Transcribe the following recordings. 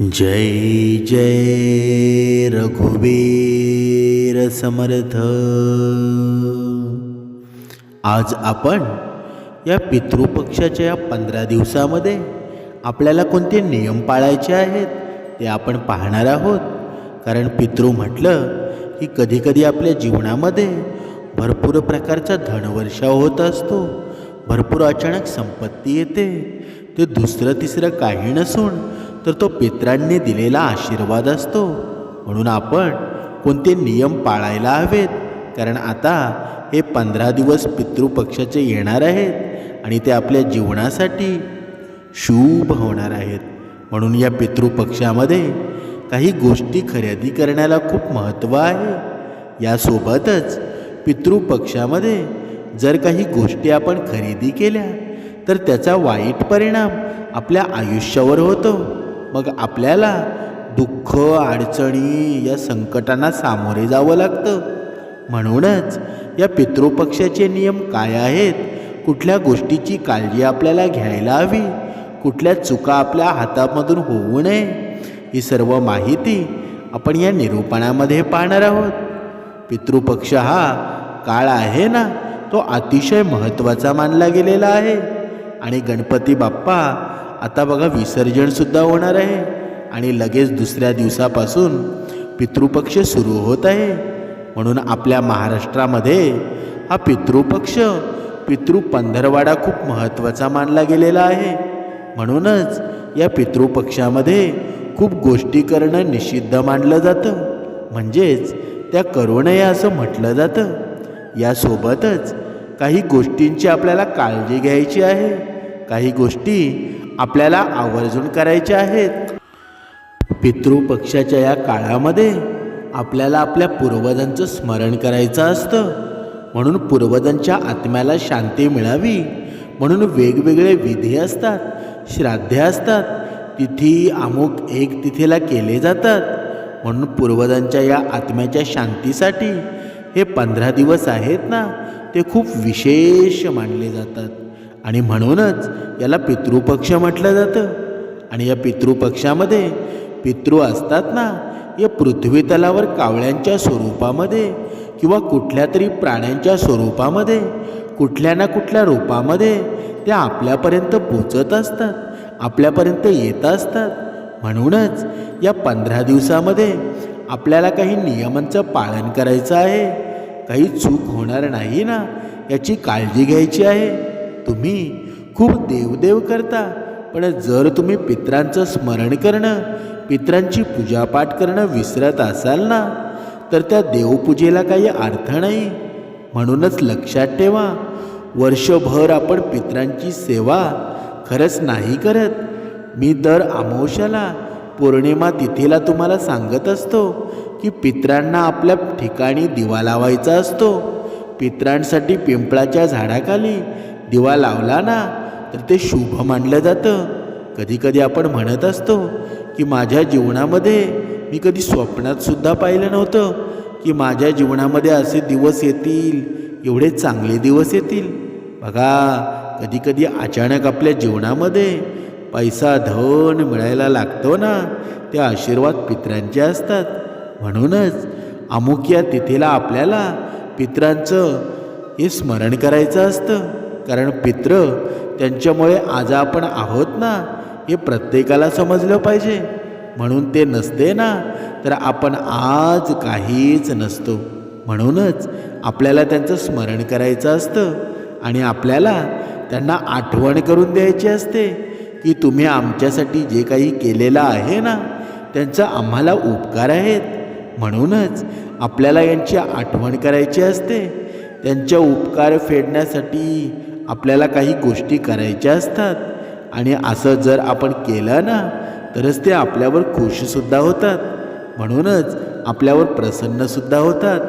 जय जय रघुबीर समर्थ. आज आपण या पितृपक्षाच्या या पंधरा दिवसामध्ये आपल्याला कोणते नियम पाळायचे आहेत ते आपण पाहणार आहोत. कारण पितृ म्हटलं की कधीकधी आपल्या जीवनामध्ये भरपूर प्रकारचा धनवर्षाव होत असतो. भरपूर अचानक संपत्ती येते. ते दुसरं तिसरं काही नसून तर तो पित्रांनी दिलेला आशीर्वाद असतो. म्हणून आपण कोणते नियम पाळायला हवेत? कारण आता हे पंधरा दिवस पितृपक्षाचे येणार आहेत आणि ते आपल्या जीवनासाठी शुभ होणार आहेत. म्हणून या पितृपक्षामध्ये काही गोष्टी खरेदी करण्याला खूप महत्त्व आहे. यासोबतच पितृपक्षामध्ये जर काही गोष्टी आपण खरेदी केल्या तर त्याचा वाईट परिणाम आपल्या आयुष्यावर होतो. मग आपल्याला दुःख अडचणी या संकटांना सामोरे जावं लागतं. म्हणूनच या पितृपक्षाचे नियम काय आहेत? कुठल्या गोष्टीची काळजी आपल्याला घ्यायला हवी? कुठल्या चुका आपल्या हातामधून होऊ नये? ही सर्व माहिती आपण या निरूपणामध्ये पाहणार आहोत. पितृपक्ष हा काळ आहे ना तो अतिशय महत्त्वाचा मानला गेलेला आहे. आणि गणपती बाप्पा आता बघा विसर्जनसुद्धा होणार आहे. आणि लगेच दुसऱ्या दिवसापासून पितृपक्ष सुरू होत आहे. म्हणून आपल्या महाराष्ट्रामध्ये हा पितृपक्ष पितृ पंधरवाडा खूप महत्त्वाचा मानला गेलेला आहे. म्हणूनच या पितृपक्षामध्ये खूप गोष्टी करणं निषिद्ध मानलं जातं. म्हणजेच त्या करू नये असं म्हटलं जातं. यासोबतच काही गोष्टींची आपल्याला काळजी घ्यायची आहे. काही गोष्टी आपल्याला आवर्जून करायचे आहेत. पितृपक्षाच्या या काळामध्ये आपल्याला आपल्या पूर्वजांचं स्मरण करायचं असतं. म्हणून पूर्वजांच्या आत्म्याला शांती मिळावी. म्हणून वेगवेगळे विधी असतात श्राद्धे असतात. तिथी अमुक एक तिथीला केले जातात. म्हणून पूर्वजांच्या या आत्म्याच्या शांतीसाठी हे पंधरा दिवस आहेत ना ते खूप विशेष मानले जातात. आणि म्हणूनच याला पितृपक्ष म्हटलं जातं. आणि या पितृपक्षामध्ये पितृ असतात ना या पृथ्वी तलावर कावळ्यांच्या स्वरूपामध्ये किंवा कुठल्या तरी प्राण्यांच्या स्वरूपामध्ये कुठल्या ना कुठल्या रूपामध्ये त्या आपल्यापर्यंत पोचत असतात आपल्यापर्यंत येत असतात. म्हणूनच या पंधरा दिवसामध्ये आपल्याला काही नियमांचं पालन करायचं आहे. काही चूक होणार नाही ना याची काळजी घ्यायची आहे. तुम्ही खूप देवदेव करता पण जर तुम्ही पित्रांचं स्मरण करणं पित्रांची पूजापाठ करणं विसरत असाल ना तर त्या देवपूजेला काही अर्थ नाही. म्हणूनच लक्षात ठेवा वर्षभर आपण पित्रांची सेवा खरंच नाही करत. मी दर अमावस्याला पौर्णिमा तिथीला तुम्हाला सांगत असतो की पित्रांना आपल्या ठिकाणी दिवा लावायचा असतो. पित्रांसाठी पिंपळाच्या झाडाखाली दिवा लावला ना तर ते शुभ मानलं जातं. कधीकधी आपण म्हणत असतो की माझ्या जीवनामध्ये मी कधी स्वप्नातसुद्धा पाहिलं नव्हतं की माझ्या जीवनामध्ये असे दिवस येतील एवढे चांगले दिवस येतील. बघा कधीकधी अचानक आपल्या जीवनामध्ये पैसा धन मिळायला लागतो ना ते आशीर्वाद पित्रांचे असतात. म्हणूनच अमुक या तिथीला आपल्याला पित्रांचं हे स्मरण करायचं असतं. कारण पित्र त्यांच्यामुळे आज आपण आहोत ना हे प्रत्येकाला समजलं पाहिजे. म्हणून ते नसते ना तर आपण आज काहीच नसतो. म्हणूनच आपल्याला त्यांचं स्मरण करायचं असतं आणि आपल्याला त्यांना आठवण करून द्यायची असते की तुम्ही आमच्यासाठी जे काही केलेलं आहे ना त्यांचा आम्हाला उपकार आहेत. म्हणूनच आपल्याला यांची आठवण करायची असते. त्यांच्या उपकार फेडण्यासाठी आपल्याला काही गोष्टी करायच्या असतात. आणि असं जर आपण केलं ना तरच ते आपल्यावर खुशसुद्धा होतात. म्हणूनच आपल्यावर प्रसन्नसुद्धा होतात.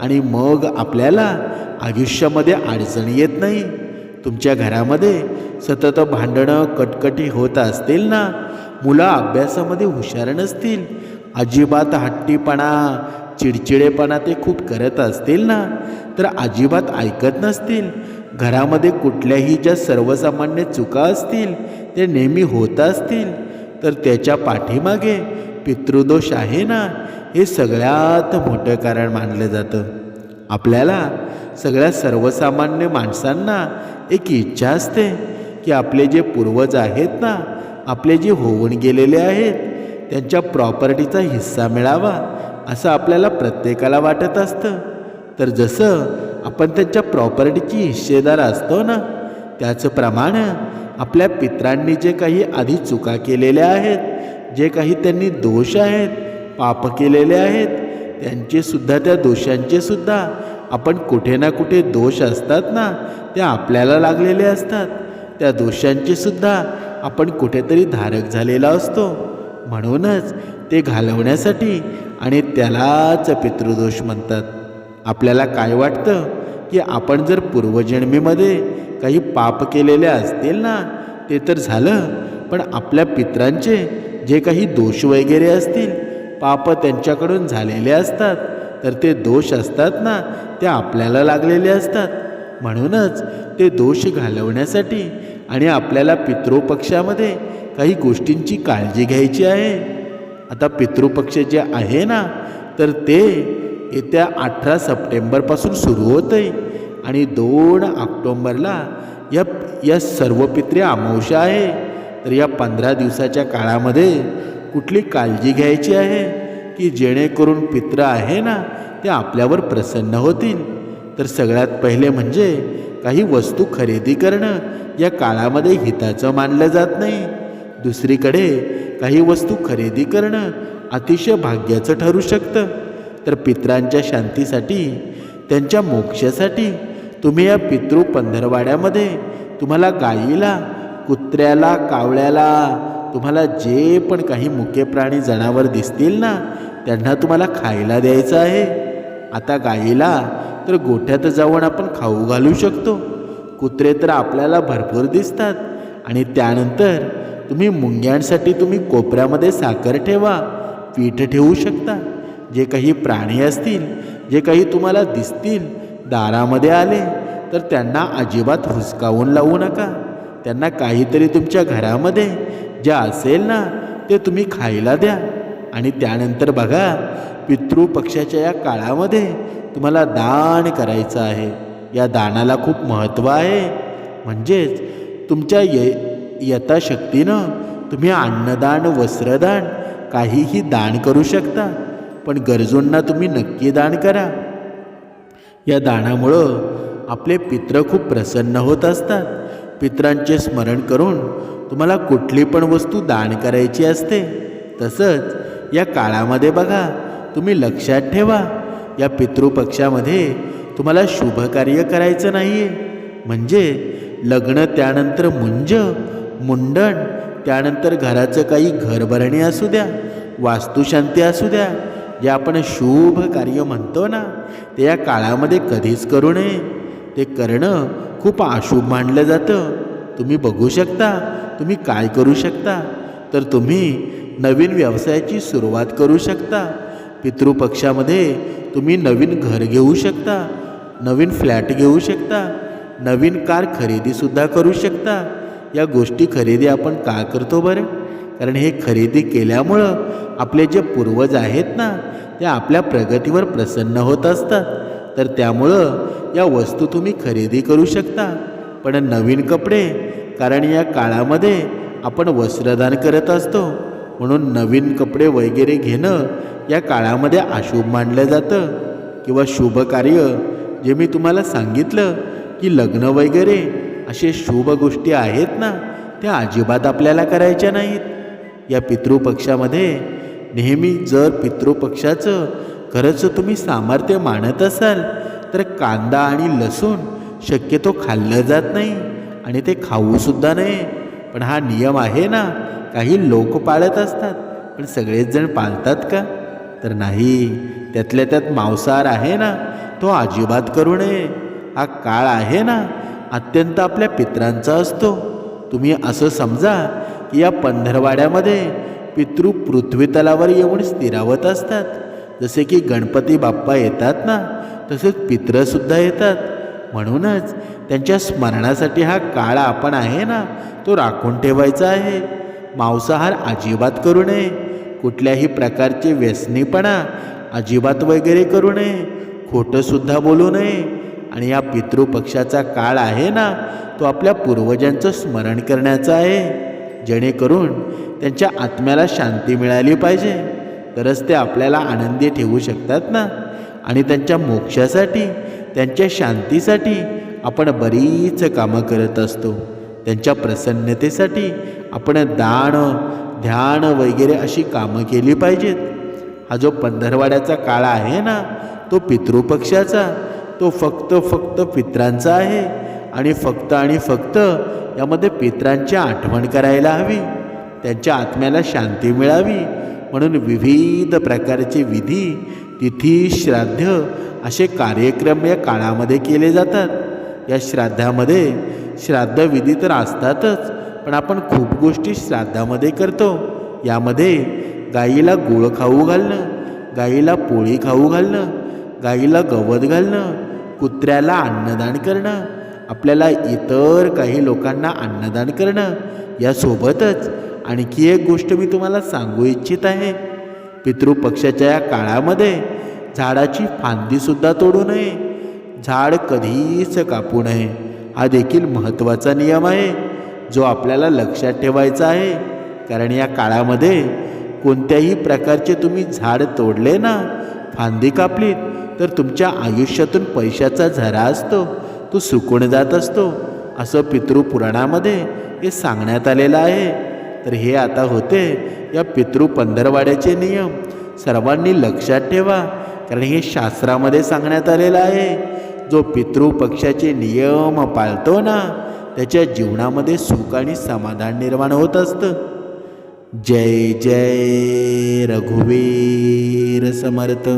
आणि मग आपल्याला आयुष्यामध्ये अडचणी येत नाही. तुमच्या घरामध्ये सतत भांडणं कटकटी होत असतील ना मुलं अभ्यासामध्ये हुशार नसतील अजिबात हट्टीपणा चिडचिडेपणा ते खूप करत असतील ना तर अजिबात ऐकत नसतील. घरामध्ये कुठल्याही ज्या सर्वसामान्य चुका असतील ते नेहमी होत असतील तर त्याच्या पाठीमागे पितृदोष आहे ना? हे सगळ्यात मोठं कारण मानलं जातं. आपल्याला सगळ्या सर्वसामान्य माणसांना एक इच्छा असते की आपले जे पूर्वज आहेत ना आपले जे होऊन गेलेले आहेत त्यांच्या प्रॉपर्टीचा हिस्सा मिळावा असं आपल्याला प्रत्येकाला वाटत असतं. तर जसं आपण त्यांच्या प्रॉपर्टीची हिस्सेदार असतो ना? त्याचप्रमाणे आपल्या पित्रांनी जे काही आधी चुका केलेल्या आहेत जे काही त्यांनी दोष आहेत पाप केलेले आहेत त्यांचे सुद्धा त्या दोषांचे सुद्धा आपण कुठे ना कुठे दोष असतात ना ते आपल्याला लागलेले असतात. त्या दोषांचे सुद्धा आपण कुठेतरी धारक झालेला असतो. म्हणूनच ते घालवण्यासाठी आणि त्यालाच पितृदोष म्हणतात. आपल्याला काय वाटतं? की आपण जर पूर्वजन्मीमध्ये काही पाप केलेले असतील ना ते तर झालं. पण आपल्या पित्रांचे जे काही दोष वगैरे असतील पाप त्यांच्याकडून झालेले असतात. तर ते दोष असतात ना ते आपल्याला लागलेले असतात. म्हणूनच ते दोष घालवण्यासाठी आणि आपल्याला पितृपक्षामध्ये काही गोष्टींची काळजी घ्यायची आहे. आता पितृपक्ष जे आहे ना तर ते येत्या अठरा सप्टेंबरपासून सुरू होतं आहे आणि दोन ऑक्टोंबरला या या सर्व पित्रे अमावश्या आहे. तर या पंधरा दिवसाच्या काळामध्ये कुठली काळजी घ्यायची आहे? की जेणेकरून पित्र आहे ना ते आपल्यावर प्रसन्न होतील? तर सगळ्यात पहिले म्हणजे काही वस्तू खरेदी करणं या काळामध्ये हिताचं मानलं जात नाही. दुसरीकडे काही वस्तू खरेदी करणं अतिशय भाग्याचं ठरू शकतं. तर पित्रांच्या शांतीसाठी त्यांच्या मोक्षासाठी तुम्ही या पितृ पंधरवाड्यामध्ये तुम्हाला गाईला कुत्र्याला कावळ्याला तुम्हाला जे पण काही मुके प्राणी जनावर दिसतील ना त्यांना तुम्हाला खायला द्यायचं आहे. आता गाईला तर गोठ्यात जाऊन आपण खाऊ घालू शकतो. कुत्रे तर आपल्याला भरपूर दिसतात. आणि त्यानंतर तुम्ही मुंग्यांसाठी तुम्ही कोपऱ्यामध्ये साखर ठेवा पीठ ठेवू शकता. जे काही प्राणी असतील जे काही तुम्हाला दिसतील दारामध्ये आले तर त्यांना अजिबात हुसकावून लावू नका. त्यांना काहीतरी तुमच्या घरामध्ये जे असेल ना ते तुम्ही खायला द्या. आणि त्यानंतर बघा पितृपक्षाच्या या काळामध्ये तुम्हाला दान करायचं आहे. या दानाला खूप महत्त्व आहे. म्हणजेच तुमच्या य यथाशक्तीनं तुम्ही अन्नदान वस्त्रदान काहीही दान करू शकता. पण गरजूंना तुम्ही नक्की दान करा. या दानामुळं आपले पित्र खूप प्रसन्न होत असतात. पित्रांचे स्मरण करून तुम्हाला कुठली पण वस्तू दान करायची असते तसंच या काळामध्ये बघा तुम्ही लक्षात ठेवा या पितृपक्षामध्ये तुम्हाला शुभ कार्य करायचं नाही आहे म्हणजे लग्न त्यानंतर मुंज मुंडण त्यानंतर घराचं काही घरभरणी असू द्या वास्तुशांती असू द्या जे आपण शुभ कार्य म्हणतो ना ते या काळामध्ये कधीच करू नये. ते करणं खूप अशुभ मानलं जातं. तुम्ही बघू शकता तुम्ही काय करू शकता. तर तुम्ही नवीन व्यवसायाची सुरुवात करू शकता. पितृपक्षामध्ये तुम्ही नवीन घर घेऊ शकता नवीन फ्लॅट घेऊ शकता नवीन कार खरेदीसुद्धा करू शकता. या गोष्टी खरेदी आपण का करतो बरं? कारण हे खरेदी केल्यामुळं आपले जे पूर्वज आहेत ना ते आपल्या प्रगतीवर प्रसन्न होत असतात. तर त्यामुळं या वस्तू तुम्ही खरेदी करू शकता. पण नवीन कपडे कारण या काळामध्ये आपण वस्त्रदान करत असतो. म्हणून नवीन कपडे वगैरे घेणं या काळामध्ये अशुभ मानलं जातं. किंवा शुभ कार्य जे मी तुम्हाला सांगितलं की लग्न वगैरे असे शुभ गोष्टी आहेत ना त्या अजिबात आपल्याला करायच्या नाहीत. या पितृपक्षामध्ये नेहमी जर पितृपक्षाचं खरंच तुम्ही सामर्थ्य मानत असाल तर कांदा आणि लसूण शक्यतो खाल्लं जात नाही आणि ते खाऊसुद्धा नाही. पण हा नियम आहे ना काही लोक पाळत असतात. पण सगळेच जण पाळतात का? तर नाही त्यातल्या त्यात मांसाहार आहे ना तो अजिबात करू नये. हा काळ आहे ना अत्यंत आपल्या पित्रांचा असतो. तुम्ही असं समजा की या पंधरवाड्यामध्ये पितृ पृथ्वीतलावर येऊन स्थिरावत असतात. जसे की गणपती बाप्पा येतात ना तसेच पित्रसुद्धा येतात. म्हणूनच त्यांच्या स्मरणासाठी हा काळ आपण आहे ना तो राखून ठेवायचा आहे. मांसाहार अजिबात करू नये. कुठल्याही प्रकारचे व्यसनीपणा अजिबात वगैरे करू नये. खोटंसुद्धा बोलू नये. आणि या पितृपक्षाचा काळ आहे ना तो आपल्या पूर्वजांचं स्मरण करण्याचा आहे. जेणेकरून त्यांच्या आत्म्याला शांती मिळाली पाहिजे. तरच ते आपल्याला आनंदी ठेवू शकतात ना? आणि त्यांच्या मोक्षासाठी त्यांच्या शांतीसाठी आपण बरीच कामं करत असतो. त्यांच्या प्रसन्नतेसाठी आपण दान ध्यान वगैरे अशी कामं केली पाहिजेत. हा जो पंधरवाड्याचा काळ आहे ना तो पितृपक्षाचा तो फक्त फक्त पित्रांचा आहे. आणि फक्त आणि फक्त यामध्ये पित्रांची आठवण करायला हवी त्यांच्या आत्म्याला शांती मिळावी म्हणून विविध प्रकारचे विधी तिथी श्राद्ध असे कार्यक्रम या काळामध्ये केले जातात. या श्राद्धामध्ये श्राद्धविधी तर असतातच पण आपण खूप गोष्टी श्राद्धामध्ये करतो. यामध्ये गाईला गोळ खाऊ घालणं गाईला पोळी खाऊ घालणं गाईला गवत घालणं कुत्र्याला अन्नदान करणं आपल्याला इतर काही लोकांना अन्नदान करणं यासोबतच आणखी एक गोष्ट मी तुम्हाला सांगू इच्छित आहे. पितृपक्षाच्या या काळामध्ये झाडाची फांदीसुद्धा तोडू नये. झाड कधीच कापू नये. हा देखील महत्त्वाचा नियम आहे जो आपल्याला लक्षात ठेवायचा आहे. कारण या काळामध्ये कोणत्याही प्रकारचे तुम्ही झाड तोडले ना फांदी कापलीत तर तुमच्या आयुष्यातून पैशाचा झरा असतो. तो सुकून जात असतो. असं पितृपुराणामध्ये हे सांगण्यात आलेलं आहे. तर हे आता होते या पितृ पंधरवाड्याचे नियम. सर्वांनी लक्षात ठेवा. कारण हे शास्त्रामध्ये सांगण्यात आलेलं आहे. जो पितृपक्षाचे नियम पाळतो ना त्याच्या जीवनामध्ये सुख आणि समाधान निर्माण होत असतं. जय जय रघुवीर समर्थ.